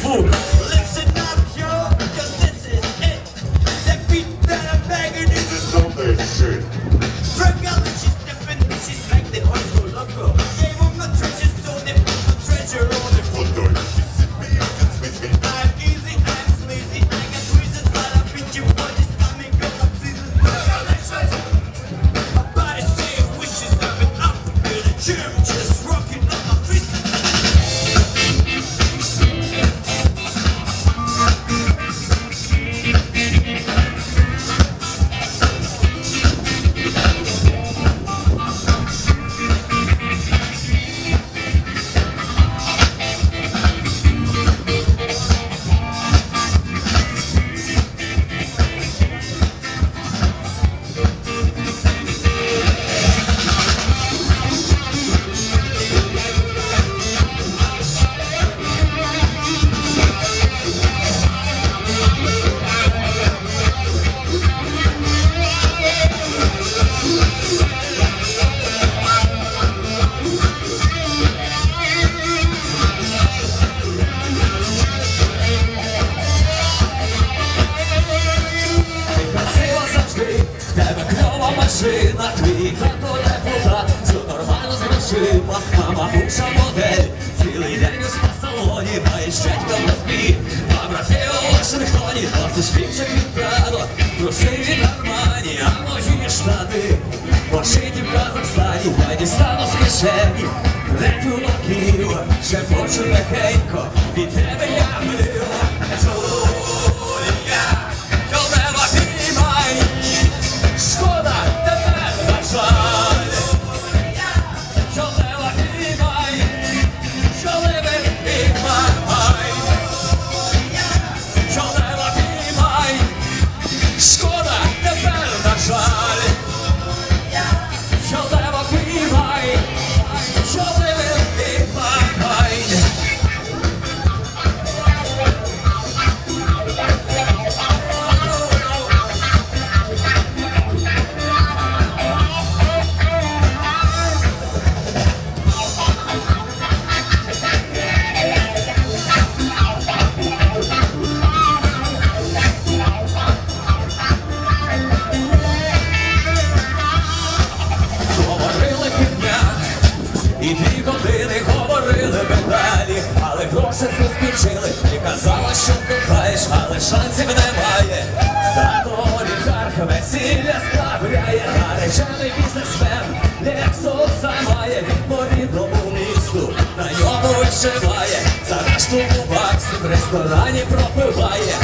food. Кльова машина, твій тато депутат, все нормально з грошима, мама бувша модель, цілий день у спа-салоні, маєш дядька в Москві, а брати у Вашингтоні, носиш ліпше від Прадо, труси від Армані, а мої штати, пошиті в Казахстані, я дістану з кишені, на Київ, ще хочу легенько, від тебе я мило, але гроші заскочили і казала, що кохаєш, але шансів немає. Тато олігарх весілля справляє, наречений бізнесмен, Лексуса має він по рідному місту, на ньому вишиває, за решту у баксі в ресторані пропиває,